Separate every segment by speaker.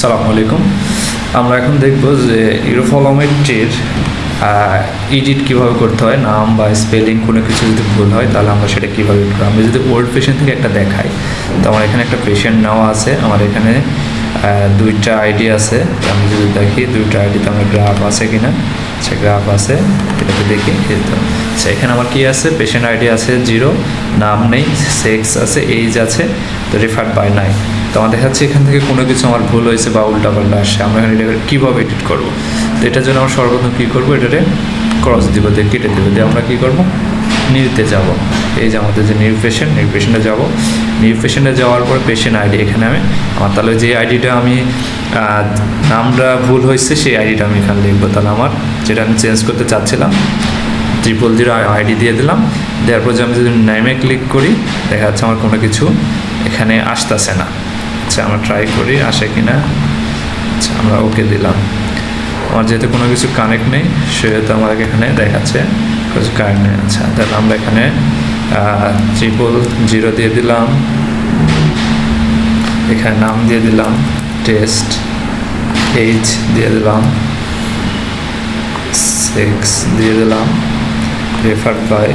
Speaker 1: আসসালামু আলাইকুম। আমরা এখন দেখব যে ইউরোফলোমেট্রির এডিট কীভাবে করতে হয়, নাম বা স্পেলিং কোনো কিছু যদি ভুল হয়, তাহলে আমরা সেটা কীভাবে করব? আমি যদি ওল্ড পেশেন্ট থেকে একটা দেখাই, তো আমার এখানে একটা পেশেন্ট নেওয়া আছে। আমার এখানে দুইটা আইডি আছে। আমি যদি দেখি, দুইটা আইডিতে আমার গ্রাফ আছে কিনা, সে গ্রাফ আছে, এটাতে দেখি তো। এখানে আমার কি আছে? পেশেন্ট আইডি আছে জিরো নাম নেই সেক্স আছে এইজ আছে, তো রেফার্ড বাই নাই তো আমার দেখা যাচ্ছে এখান থেকে কোনো কিছু আমার ভুল হয়েছে বা উল্টা পাল্টা আসছে আমরা এখানে এটা কীভাবে এডিট করব? তো এটার জন্য আমরা সর্বপ্রথম কী করব? এটাতে ক্রস দিব, দিয়ে কেটে দেবো। দিয়ে আমরা কী করব? নিরতে যাব। এই যে আমাদের যে নিউ পেশেন্ট নিউ পেশেন্টে যাব। নিউ পেশেন্টে যাওয়ার পর পেশেন্ট আইডি এখানে আমি আমার তাহলে যে আইডিটা আমি নামটা ভুল হয়েছে, সেই আইডিটা আমি এখানে লিখব। তাহলে আমার যেটা আমি চেঞ্জ করতে চাচ্ছিলাম ট্রিপল জিরো আইডি দিয়ে দিলাম। দেওয়ার পর আমি যদি নেমে ক্লিক করি, দেখা যাচ্ছে আমার কোনো কিছু এখানে আসতেছে না। আচ্ছা আমরা ট্রাই করি, আসে কি না আচ্ছা আমরা ওকে দিলাম। আমার যেহেতু কোনো কিছু কানেক্ট নেই, সেহেতু আমার এখানে দেখাচ্ছে, কিছু কানেক্ট নেই আচ্ছা তাহলে আমরা এখানে ট্রিপল জিরো দিয়ে দিলাম। এখানে নাম দিয়ে দিলাম টেস্ট এইচ দিয়ে দিলাম সিক্স দিয়ে দিলাম রেফার্ড বাই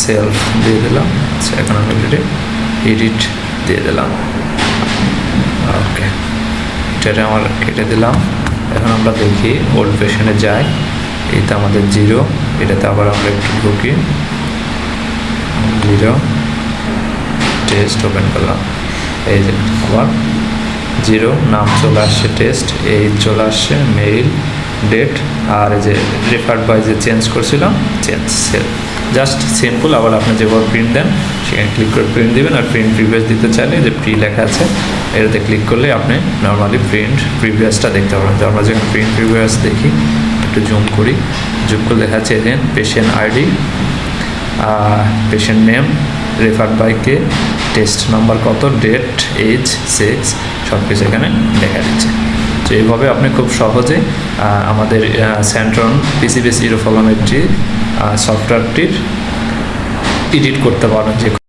Speaker 1: সেলফ দিয়ে দিলাম। আচ্ছা এখন আমরা এডিট দিয়ে দিলাম। ওকে। এটা আমার কেটে দিলাম। এখন আমরা দেখি ওল্ড পেশেন্টে যাই। এইটা আমাদের জিরো এটাতে আবার আমরা একটু ঢুকি। জিরো টেস্ট ওপেন করলাম। এই যে আবার জিরো নাম চলে আসছে টেস্ট এই চলে আসছে মেইল ডেট আর যে রেফার্ড বাই যে চেঞ্জ করছিলাম চেঞ্জ সেল জাস্ট সিম্পল, আবার আপনি যেভাবে প্রিন্ট দেন, সেখানে ক্লিক করে প্রিন্ট দিবেন, আর প্রিন্ট প্রিভিয়াস দিতে চাইলে যে প্রি লেখা আছে, এটাতে ক্লিক করলে আপনি নর্মালি প্রিন্ট প্রিভিয়াসটা দেখতে পাবেন। তো আমরা যখন প্রিন্ট প্রিভিয়াস দেখি, একটু জুম করি জুম করে দেখা যাচ্ছে agent patient ID patient name refer by K test number কত ডেট এজ সেক্স সব কিছু এখানে দেখা দিচ্ছে। তো এইভাবে আপনি খুব সহজে আমাদের স্যান্ট্রন পিসিবিএস ইরোফলোমেট্রি সফটওয়্যারটির এডিট করতে পারেন যে